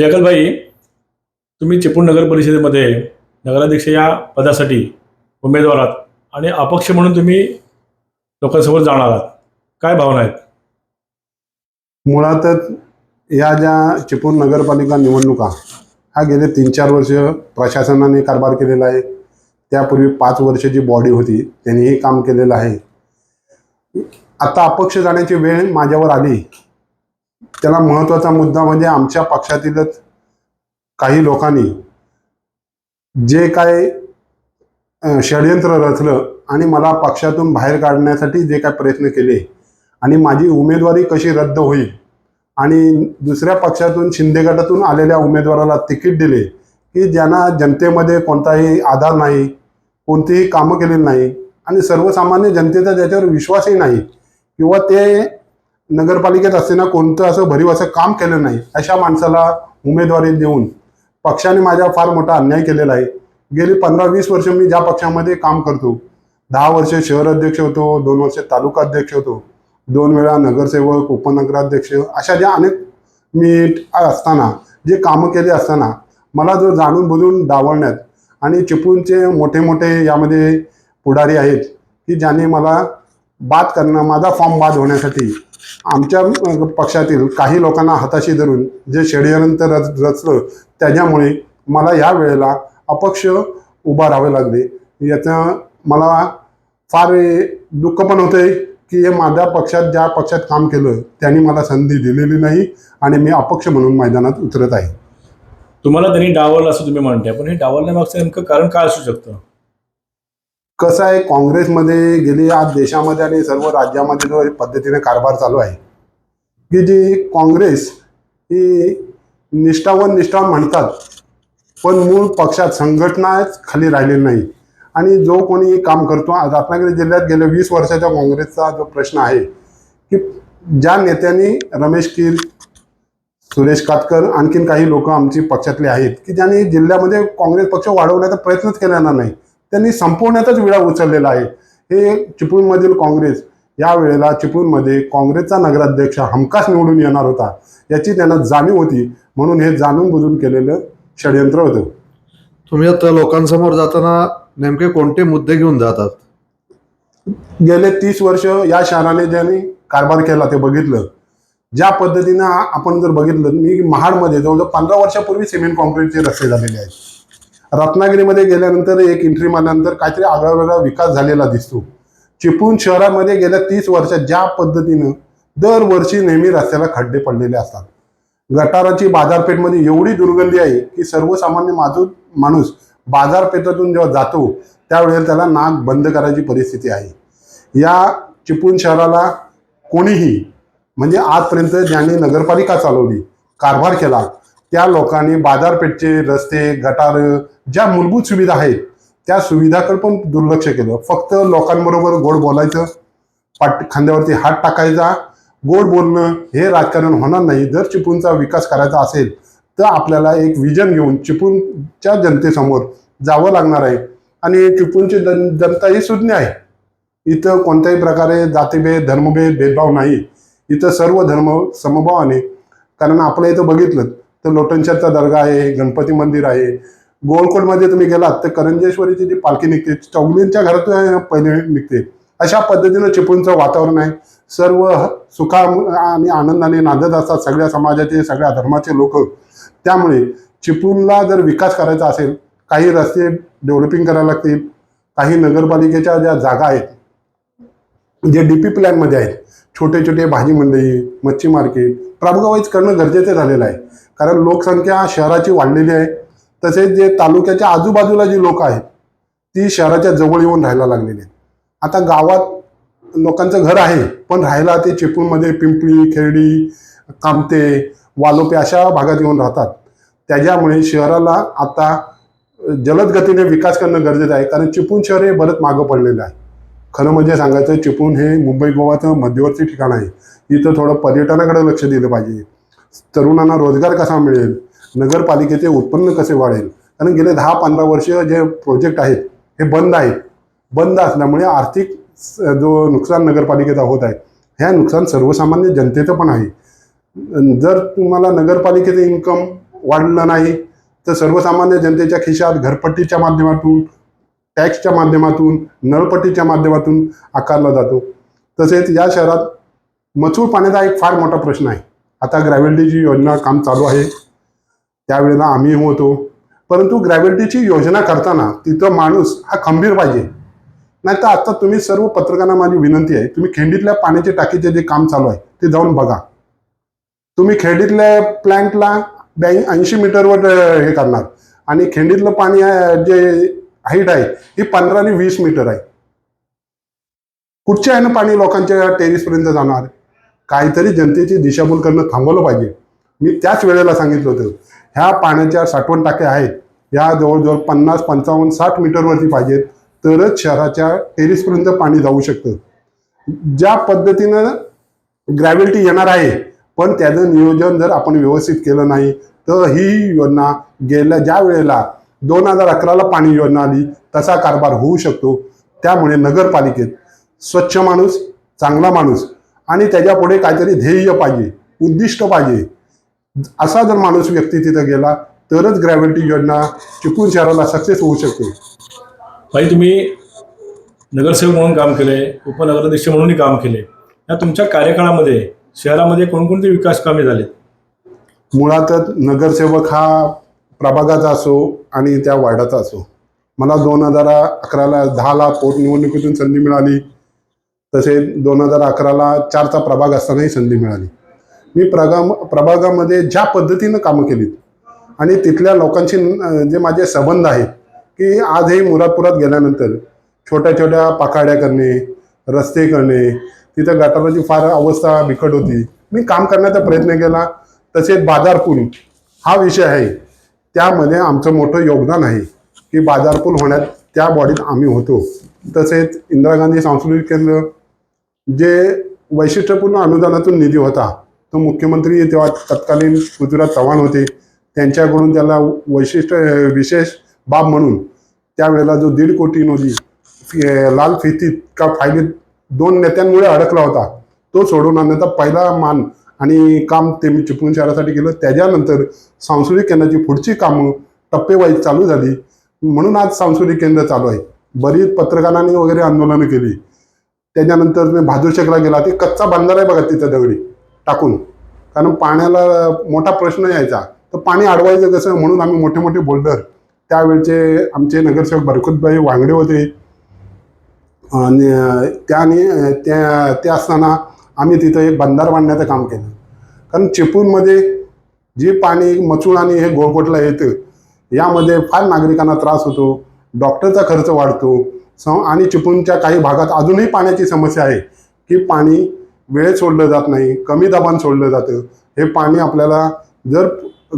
लेखलबाई तुम्ही चिपळूण नगर परिषदेमध्ये नगराध्यक्ष या पदासाठी उमेदवार आहात आणि अपक्ष म्हणून तुम्ही लोकांसमोर जाणार आहात. काय भावना आहेत? मुळातच या ज्या चिपळूण नगरपालिका निवडणुका हा गेले तीन चार वर्ष प्रशासनाने कारभार केलेला आहे. त्यापूर्वी पाच वर्ष जी बॉडी होती त्यांनीही काम केलेलं आहे. आता अपक्ष जाण्याची वेळ माझ्यावर आली. त्याला महत्त्वाचा मुद्दा म्हणजे आमच्या पक्षातीलच काही लोकांनी जे काय षडयंत्र रचलं आणि मला पक्षातून बाहेर काढण्यासाठी जे काय प्रयत्न केले आणि माझी उमेदवारी कशी रद्द होईल आणि दुसऱ्या पक्षातून शिंदे गटातून आलेल्या उमेदवाराला तिकीट दिले की ज्यांना जनतेमध्ये कोणताही आधार नाही कोणतीही कामं केलेली नाही आणि सर्वसामान्य जनतेचा ज्याच्यावर विश्वासही नाही किंवा ते नगरपालिकेत असताना कोणतं असं भरीव असं काम केलं नाही अशा माणसाला उमेदवारी देऊन पक्षाने माझ्या फार मोठा अन्याय केलेला आहे. गेली पंधरा वीस वर्ष मी ज्या पक्षामध्ये काम करतो दहा वर्ष शहर अध्यक्ष होतो दोन वर्ष तालुका अध्यक्ष होतो दोन वेळा नगरसेवक उपनगराध्यक्ष अशा ज्या अनेक मी असताना जे कामं केले असताना मला जो जाणून बुजून डावळण्यात आणि चिपळूणचे मोठे मोठे यामध्ये पुढारी आहेत की ज्यांनी मला बाद करणं माझा फॉर्म बाद होण्यासाठी आमच्या पक्षातील काही लोकांना हाताशी धरून जे षडयंत्र रच रचलं त्याच्यामुळे मला या वेळेला अपक्ष उभा राहावे लागले. याचं मला फार दुःख पण होतंय की हे माझ्या पक्षात ज्या पक्षात काम केलं त्यांनी मला संधी दिलेली नाही आणि मी अपक्ष म्हणून मैदानात उतरत आहे. तुम्हाला त्यांनी डावलं असं तुम्ही म्हणताय पण हे डावलण्यामागचं नेमकं कारण काय असू शकतं? कसं आहे काँग्रेसमध्ये गेली आज देशामध्ये आणि सर्व राज्यामध्ये जो पद्धतीने कारभार चालू आहे की जी काँग्रेस ही निष्ठावन निष्ठावन म्हणतात पण मूळ पक्षात संघटनाच खाली राहिलेली नाही. आणि जो कोणी काम करतो आज रत्नागिरी जिल्ह्यात गेल्या वीस वर्षाच्या काँग्रेसचा जो प्रश्न आहे की ज्या नेत्यांनी रमेश कीर सुरेश कातकर आणखीन काही लोक आमची पक्षातले आहेत की ज्यांनी जिल्ह्यामध्ये काँग्रेस पक्ष वाढवण्याचा प्रयत्नच केलेला नाही त्यांनी संपवण्याचाच विडा उचललेला आहे. हे चिपळूणमधील काँग्रेस या वेळेला चिपळूणमध्ये काँग्रेसचा नगराध्यक्ष हमखास निवडून येणार होता याची त्यांना जाणीव होती म्हणून हे जाणून बुजून केलेलं षडयंत्र होतं. तुम्ही आता लोकांसमोर जाताना नेमके कोणते मुद्दे घेऊन जातात? गेले तीस वर्ष या शहराने ज्यांनी कारभार केला ते बघितलं. ज्या पद्धतीनं आपण जर बघितलं मी महाडमध्ये जवळजवळ पंधरा वर्षापूर्वी सिमेंट कॉन्क्रीटचे रस्ते झालेले आहेत. रत्नागिरीमध्ये गेल्यानंतर एक एंट्री मारल्यानंतर काहीतरी आगळा वेगळा विकास झालेला दिसतो. चिपळूण शहरामध्ये गेल्या तीस वर्षात ज्या पद्धतीनं दरवर्षी नेहमी रस्त्याला खड्डे पडलेले असतात. गटाराची बाजारपेठमध्ये एवढी दुर्गंधी आहे की सर्वसामान्य माजू माणूस बाजारपेठेतून जेव्हा जातो त्यावेळेला त्याला नाक बंद करायची परिस्थिती आहे. या चिपळूण शहराला कोणीही म्हणजे आजपर्यंत ज्यांनी नगरपालिका चालवली कारभार केला त्या लोकांनी बाजारपेठचे रस्ते गटार ज्या मूलभूत सुविधा आहेत त्या सुविधाकडे पण दुर्लक्ष केलं. फक्त लोकांबरोबर गोड बोलायचं पाट खांद्यावरती हात टाकायचा गोड बोलणं हे राजकारण होणार नाही. जर चिपळूणचा विकास करायचा असेल तर आपल्याला एक विजन घेऊन चिपळूणच्या जनतेसमोर जावं लागणार आहे. आणि चिपळूणची जन जनता ही सुज्ञ आहे. इथं कोणत्याही प्रकारे जातीभेद धर्मभेद भेदभाव नाही. इथं सर्व धर्म समभावाने. कारण आपल्या इथं बघितलं तर लोटनशरचा दर्गा आहे गणपती मंदिर आहे. गोळकोटमध्ये तुम्ही गेलात तर करंजेश्वरीची जी पालखी निघते चौगुलींच्या घरातून पहिले निघते. अशा पद्धतीनं चिपळूणचं वातावरण आहे. सर्व सुखा आणि आनंदाने नांदत असतात सगळ्या समाजाचे सगळ्या धर्माचे लोक. त्यामुळे चिपळूणला जर विकास करायचा असेल काही रस्ते डेव्हलपिंग करायला लागतील काही नगरपालिकेच्या ज्या जागा आहेत जे डी पी प्लॅनमध्ये आहेत छोटे छोटे भाजी मंडई मच्छी मार्केट प्रभागावाईज करणं गरजेचं झालेलं आहे. कारण लोकसंख्या शहराची वाढलेली आहे. तसेच जे तालुक्याच्या आजूबाजूला जी लोक आहेत ती शहराच्या जवळ येऊन राहायला लागलेली आहेत. आता गावात लोकांचं घर आहे पण राहायला ते चिपळूणमध्ये पिंपळी खेरडी कामते वालोपे अशा भागात येऊन राहतात. त्याच्यामुळे शहराला आता जलद गतीने विकास करणं गरजेचं आहे कारण चिपळूण शहर हे बरंच मागं पडलेलं आहे. खरं म्हणजे सांगायचं चिपळूण हे मुंबई गोवाचं मध्यवर्ती ठिकाण आहे. इथं थोडं पर्यटनाकडे लक्ष दिलं पाहिजे. तरुणांना रोजगार कसा मिळेल? नगरपालिकेचे उत्पन्न कसे वाढेल? कारण गेले दहा पंधरा वर्ष जे प्रोजेक्ट आहेत हे बंद आहेत. बंद असल्यामुळे आर्थिक स- जो नुकसान नगरपालिकेचा होत आहे ह्या नुकसान सर्वसामान्य जनतेचं पण आहे. जर तुम्हाला नगरपालिकेचं इन्कम वाढलं नाही तर सर्वसामान्य जनतेच्या खिशात घरपट्टीच्या माध्यमातून टॅक्सच्या माध्यमातून नळपट्टीच्या माध्यमातून आकारला जातो. तसेच या शहरात मचूळ पाण्याचा एक फार मोठा प्रश्न आहे. आता ग्रॅव्हिटीची योजना काम चालू आहे. त्यावेळेला आम्ही होतो. परंतु ग्रॅव्हिटीची योजना करताना तिथं माणूस हा खंबीर पाहिजे. नाही तर आता तुम्ही सर्व पत्रकारांना माझी विनंती आहे तुम्ही खिंडीतल्या पाण्याच्या टाकीचे जे काम चालू आहे ते जाऊन बघा. तुम्ही खेडीतल्या प्लॅन्टला ब्याऐ ऐंशी मीटरवर हे करणार. आणि खेंडीतलं पाणी जे हाईट आहे ही पंधरा आणि वीस मीटर आहे. कुठच्या ह्यानं पाणी लोकांच्या टेरिसपर्यंत जाणार? काहीतरी जनतेची दिशाभूल करणं थांबवलं पाहिजे. मी त्याच वेळेला सांगितलं होतं ह्या पाण्याच्या साठवण टाक्या आहेत या जवळजवळ पन्नास पंचावन्न साठ मीटरवरती पाहिजेत तरच शहराच्या टेरिसपर्यंत पाणी जाऊ शकतं. ज्या पद्धतीनं ग्रॅव्हिटी येणार आहे पण त्याचं नियोजन जर आपण व्यवस्थित केलं नाही तर ही योजना गेल्या ज्या वेळेला दोन हजार अकराला पाणी योजना आली तसा कारभार होऊ शकतो. त्यामुळे नगरपालिकेत स्वच्छ माणूस चांगला माणूस आणि त्याच्या पुढे काहीतरी ध्येय पाहिजे उद्दिष्ट पाहिजे. असा जर माणूस व्यक्ती तिथं गेला तरच ग्रॅव्हिटी योजना चिपळूण शहराला सक्सेस होऊ शकते. भाई तुम्ही नगरसेवक म्हणून काम केले उपनगराध्यक्ष म्हणूनही काम केले. या तुमच्या कार्यकाळामध्ये शहरामध्ये कोणकोणते विकास कामे झालेत? मुळातच नगरसेवक हा प्रभागाचा असो आणि त्या वार्डाचा असो. मला दोन हजार अकराला दहाला पोटनिवडणुकीतून संधी मिळाली. तसेच दोन हजार अकराला चारचा प्रभाग असतानाही संधी मिळाली. मी प्रगा प्रभागामध्ये ज्या पद्धतीनं कामं केलीत आणि तिथल्या लोकांशी जे माझे संबंध आहेत की आजही मुरादपुरात गेल्यानंतर छोट्या छोट्या पाखाड्या करणे रस्ते करणे तिथं गटाराची फार अवस्था बिकट होती. मी काम करण्याचा प्रयत्न केला. तसेच बाजारपूल हा विषय आहे. त्यामध्ये आमचं मोठं योगदान आहे की बाजारपूल होण्यात त्या बॉडीत आम्ही होतो. तसेच इंदिरा गांधी सांस्कृतिक केंद्र जे वैशिष्ट्यपूर्ण अनुदानातून निधी होता तो मुख्यमंत्री तेव्हा तत्कालीन पृथ्वीराज चव्हाण होते. त्यांच्याकडून त्याला वैशिष्ट्य विशेष बाब म्हणून त्यावेळेला जो दीड कोटी निधी लाल फितीत का फायलीत दोन नेत्यांमुळे अडकला होता तो सोडून आणण्याचा पहिला मान आणि काम ते मी चिपळूण शहरासाठी केलं. त्याच्यानंतर सांस्कृतिक केंद्राची पुढची कामं टप्पेवाईज चालू झाली. म्हणून आज सांस्कृतिक केंद्र चालू आहे. बरीच पत्रकारांनी वगैरे आंदोलनं केली. त्याच्यानंतर मी बहादूरशेखला गेला ते कच्चा बंधार आहे बघा तिथं दगडी टाकून. कारण पाण्याला मोठा प्रश्न यायचा. तर पाणी अडवायचं कसं? म्हणून आम्ही मोठे मोठे बोल्डर. त्यावेळचे आमचे नगरसेवक बरकुतबाई वांगडे होते. आणि त्याने त्या ते असताना आम्ही तिथं एक बंधार बांधण्याचं काम केलं. कारण चिपळूणमध्ये जे पाणी मचूळ आणि हे गोळकोटला येतं यामध्ये फार नागरिकांना त्रास होतो. डॉक्टरचा खर्च वाढतो. आणि चिपळूणच्या काही भागात अजूनही पाण्याची समस्या आहे की पाणी वेळेत सोडलं जात नाही कमी दाबान सोडलं जातं. हे पाणी आपल्याला जर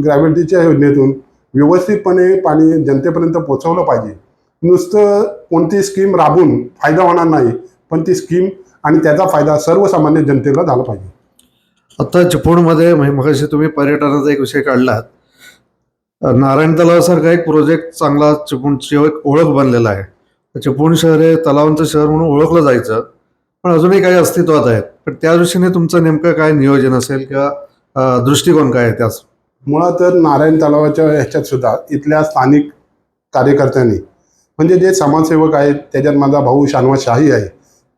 ग्रॅव्हिटीच्या योजनेतून व्यवस्थितपणे पाणी जनतेपर्यंत पोचवलं पाहिजे. नुसतं कोणती स्कीम राबून फायदा होणार नाही पण ती स्कीम आणि त्याचा फायदा सर्वसामान्य जनतेला झाला पाहिजे. आता चिपळूणमध्ये मगाशी तुम्ही पर्यटनाचा एक विषय काढलात. नारायण तलावासारखा एक प्रोजेक्ट चांगला चिपळूणची एक ओळख बनलेला आहे. चिपळूण शहर हे तलावांचं शहर म्हणून ओळखलं जायचं. पण अजूनही काही अस्तित्वात आहेत. पण त्या दृष्टीने तुमचं नेमकं काय नियोजन असेल किंवा दृष्टिकोन काय आहे त्याच मुळात तर नारायण तलावाच्या ह्याच्यात सुद्धा इथल्या स्थानिक कार्यकर्त्यांनी म्हणजे जे समाजसेवक आहेत त्याच्यात माझा भाऊ शानवा शाही आहे.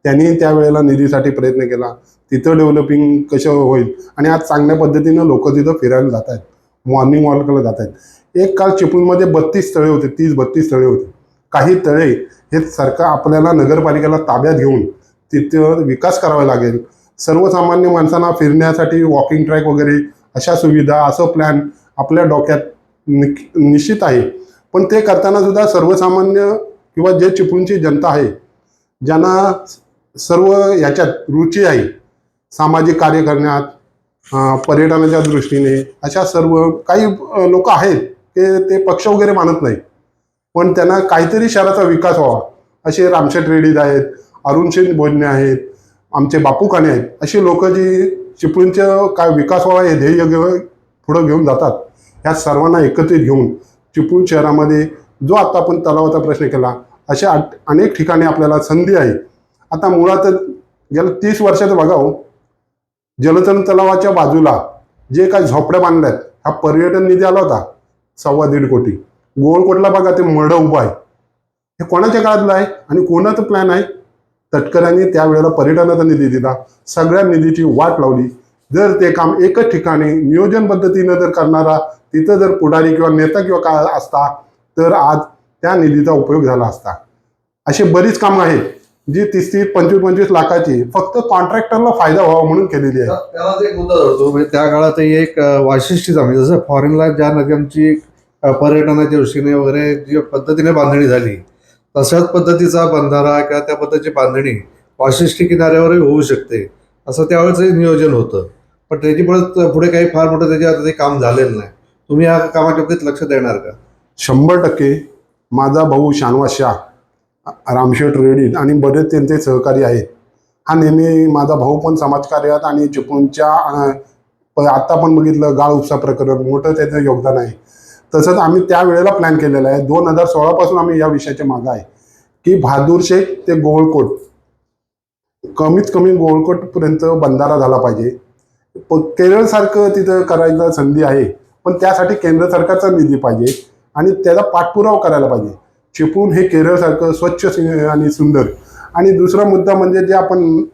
त्यांनी त्यावेळेला निधीसाठी प्रयत्न केला. तिथं डेव्हलपिंग कसं होईल? आणि आज चांगल्या पद्धतीनं लोक तिथं फिरायला जात आहेत मॉर्निंग वॉकला जात आहेत एक काल चिपळूणमध्ये बत्तीस स्थळे होते तीस बत्तीस स्थळे होते. काही तळे हे सरकार आपल्याला नगरपालिकेला ताब्यात घेऊन तिथं विकास करावा लागेल. सर्वसामान्य माणसांना फिरण्यासाठी वॉकिंग ट्रॅक वगैरे अशा सुविधा असं प्लॅन आपल्या डोक्यात नि निश्चित आहे. पण ते करताना सुद्धा सर्वसामान्य किंवा जे चिपळूणची जनता आहे ज्यांना सर्व याच्यात रुची आहे सामाजिक कार्य करण्यात पर्यटनाच्या दृष्टीने अशा सर्व काही लोक आहेत ते ते पक्ष वगैरे मानत नाही पण त्यांना काहीतरी शहराचा विकास व्हावा. असे रामशेठ रेड्डीज आहेत अरुणशेन सिंग भोजने आहेत आमचे बापू काणे आहेत अशी लोक जी चिपळूणचं काय विकास व्हावा हे ध्येय घेऊन पुढं घेऊन जातात. ह्या सर्वांना एकत्रित घेऊन चिपळूण शहरामध्ये जो आता आपण तलावाचा प्रश्न केला अशा अनेक ठिकाणी आपल्याला संधी आहे. आता मुळातच गेल्या तीस वर्षात बघा हो जलतरण तलावाच्या बाजूला जे काही झोपड्या बांधल्यात हा पर्यटन निधी आला होता सव्वा दीड कोटी. गोळकोटला बघा ते मड उभा आहे. हे कोणाच्या काळातलं आहे? आणि कोणाचं प्लॅन आहे? तटकऱ्यांनी त्यावेळेला पर्यटनाचा निधी दिला. सगळ्या निधीची वाट लावली. जर ते काम एकच ठिकाणी नियोजन पद्धतीनं जर करणारा तिथं जर पुढारी किंवा नेता किंवा काय असता तर आज त्या निधीचा उपयोग झाला असता. अशी बरीच कामं आहेत जी तीस तीस पंचवीस पंचवीस लाखाची फक्त कॉन्ट्रॅक्टरला फायदा व्हावा म्हणून केलेली आहे. त्याला एक मुद्दा धरतो म्हणजे त्या काळात एक वैशिष्ट्य म्हणजे जसं फॉरेनला ज्या नद्यांची पर्यटनाच्या दृष्टीने वगैरे जी पद्धतीने बांधणी झाली तशाच पद्धतीचा बंधारा किंवा त्या पद्धतीची बांधणी वाशिष्ठी किनाऱ्यावरही होऊ शकते असं त्यावेळेचं नियोजन होतं. पण त्याची परत पुढे काही फार मोठं त्याच्या आता ते काम झालेलं नाही. तुम्ही या कामाच्या बाबतीत लक्ष देणार का? शंभर टक्के. माझा भाऊ शानवा शाह रामशेठ रेड्डी आणि बरेच त्यांचे सहकारी आहेत. हा नेहमी माझा भाऊ पण समाजकार्यात आणि चिपळूणच्या आत्ता पण बघितलं गाळ उपसा प्रकरण मोठं त्याचं योगदान आहे. तसंच आम्ही त्या वेळेला प्लॅन केलेला आहे. दोन हजार सोळापासून आम्ही या विषयाच्या मागं आहे. की बहादूर शेख ते गोळकोट. कमीत कमी गोळकोटपर्यंत बंधारा झाला पाहिजे. प- केरळसारखं तिथं करायला संधी आहे. पण त्यासाठी केंद्र सरकारचा निधी पाहिजे. आणि त्याचा पाठपुरावा करायला पाहिजे. चिपळूण हे केरळसारखं स्वच्छ आणि सुंदर. आणि दुसरा मुद्दा म्हणजे जे आपण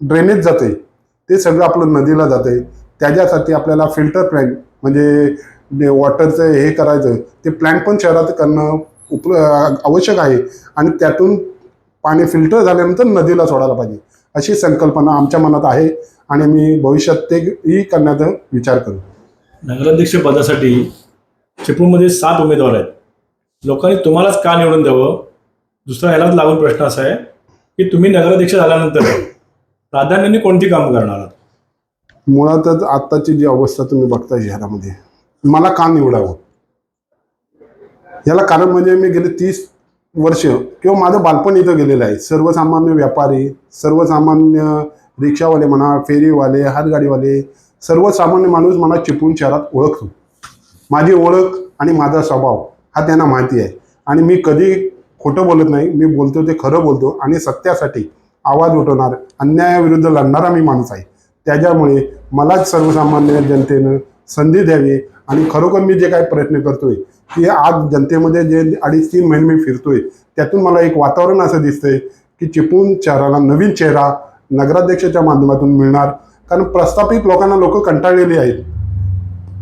ड्रेनेज जाते ते सगळं आपलं नदीला जाते त्याच्यासाठी आपल्याला फिल्टर प्लॅन म्हणजे वॉटरचं हे करायचं ते प्लॅन पण शहरात करणं उप आवश्यक आहे. आणि त्यातून पाणी फिल्टर झाल्यानंतर नदीला सोडायला पाहिजे अशी संकल्पना आमच्या मनात आहे आणि मी भविष्यात तेही करण्याचा विचार करू. नगराध्यक्ष पदासाठी चिपळूणमध्ये सात उमेदवार आहेत. लोकांनी तुम्हालाच का निवडून द्यावं? दुसरा ह्यालाच लागून प्रश्न असा आहे की तुम्ही नगराध्यक्ष झाल्यानंतर प्राधान्याने कोणती कामं करणार आहात? मुळातच आत्ताची जी अवस्था तुम्ही बघताय शहरामध्ये मला का निवडावं? याला कारण म्हणजे मी गेले तीस वर्ष किंवा माझं बालपण इथं गेलेलं आहे. सर्वसामान्य व्यापारी सर्वसामान्य रिक्षावाले म्हणा फेरीवाले हातगाडीवाले सर्वसामान्य माणूस मला चिपळूण शहरात ओळखतो. माझी ओळख आणि माझा स्वभाव हा त्यांना माहिती आहे. आणि मी कधी खोटं बोलत नाही मी बोलतो ते खरं बोलतो आणि सत्यासाठी आवाज उठवणार अन्यायाविरुद्ध लढणारा मी माणूस आहे. त्याच्यामुळे मलाच सर्वसामान्य जनतेनं संधी द्यावी आणि खरोखर मी जे काही प्रयत्न करतोय की आज जनतेमध्ये जे अडीच तीन महिने मी फिरतोय त्यातून मला एक वातावरण असं दिसतंय की चिपळूण शहराला नवीन चेहरा नगराध्यक्षाच्या माध्यमातून मिळणार. कारण प्रस्थापित लोकांना लोक कंटाळलेली आहेत.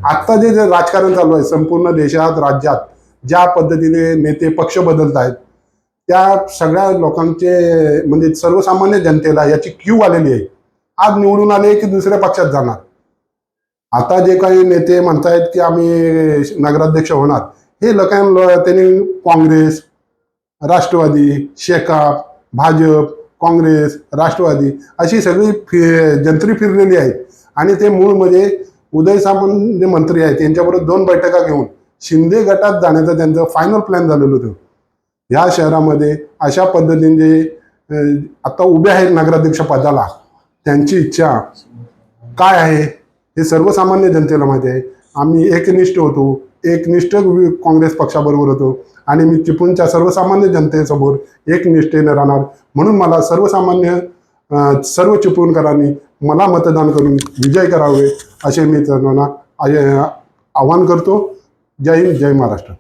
आत्ता जे जे राजकारण चालू आहे संपूर्ण देशात राज्यात ज्या पद्धतीने नेते पक्ष बदलत आहेत त्या सगळ्या लोकांचे म्हणजे सर्वसामान्य जनतेला याची क्यू आलेली आहे. आज निवडून आले की दुसऱ्या पक्षात जाणार. आता जे काही नेते म्हणतायत की आम्ही नगराध्यक्ष होणार हे लोकांना त्यांनी काँग्रेस राष्ट्रवादी शेकाप भाजप काँग्रेस राष्ट्रवादी अशी सगळी फि जंत्री फिरलेली आहेत. आणि ते मूळमध्ये म्हणजे उदय सामंत जे मंत्री आहेत त्यांच्याबरोबर दोन बैठका घेऊन शिंदे गटात जाण्याचं त्यांचं फायनल प्लॅन झालेलं होतं. ह्या शहरामध्ये अशा पद्धतीने जे आता उभे आहेत नगराध्यक्ष पदाला त्यांची इच्छा काय आहे? हे सर्वसामान्य जनतेला माहिती आहे. आम्ही एकनिष्ठ होतो. एकनिष्ठ काँग्रेस पक्षाबरोबर होतो. आणि मी चिपळूणच्या सर्वसामान्य जनतेसमोर एकनिष्ठेने राहणार. म्हणून मला सर्वसामान्य सर्व चिपळूणकरांनी मला मतदान करून विजय करावे असे मी त्यांना आव्हान आवाहन करतो. जय हिंद जय महाराष्ट्र.